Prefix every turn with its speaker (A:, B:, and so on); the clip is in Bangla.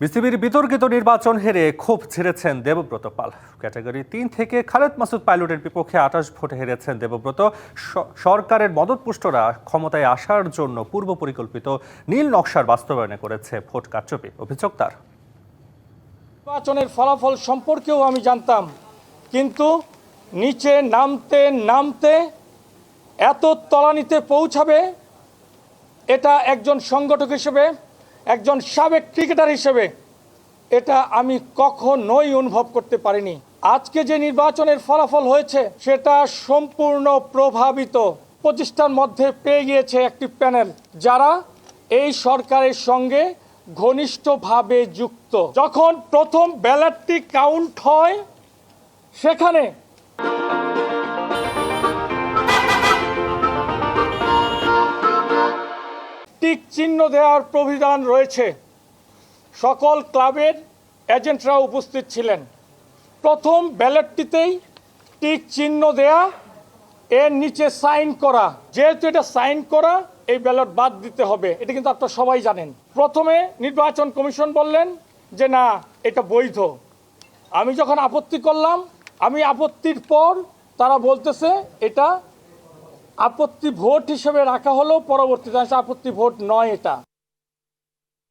A: বিসিবির বিতর্কিত নির্বাচন হেরে ক্ষোভ ছেড়েছেন দেবব্রত পাল। ক্যাটাগরি তিন থেকে খালেদ মাসুদ পাইলটের বিপক্ষে আঠাশ ভোটে হেরেছেন দেবব্রত। সরকারের মদতপুষ্টরা ক্ষমতায় আসার জন্য পূর্ব পরিকল্পিত নীল নকশার বাস্তবায়নে করেছে ভোট কারচুপি। অভিযোগ তার।
B: নির্বাচনের ফলাফল সম্পর্কেও আমি জানতাম, কিন্তু নিচে নামতে নামতে এত তলানিতে পৌঁছাবে, এটা একজন সংগঠক হিসেবে একজন সাবেক ক্রিকেটার হিসেবে, এটা আমি কখনোই অনুভব করতে পারিনি। আজকে যে নির্বাচনের ফলাফল হয়েছে, সেটা সম্পূর্ণ প্রভাবিত। প্রতিষ্ঠান মধ্যে পেয়ে গিয়েছে একটি প্যানেল, যারা এই সরকারের সঙ্গে ঘনিষ্ঠভাবে যুক্ত। যখন প্রথম ব্যালটটি কাউন্ট হয়, সেখানে টিক চিহ্ন দেওয়ার প্রবিধান রয়েছে। সকল ক্লাবের এজেন্টরা উপস্থিত ছিলেন। প্রথম ব্যালটটিতেই টিক চিহ্ন দেয়া, এর নিচে সাইন করা। যেহেতু এটা সাইন করা, এই ব্যালট বাদ দিতে হবে। এটা কিন্তু আপনারা সবাই জানেন। প্রথমে নির্বাচন কমিশন বললেন যে, না, এটা বৈধ। আমি যখন আপত্তি করলাম, আমি আপত্তির পর তারা বলতেছে, এটা আপত্তি ভোট হিসেবে রাখা হলো পরবর্তীতে আপত্তি ভোট নয় এটা।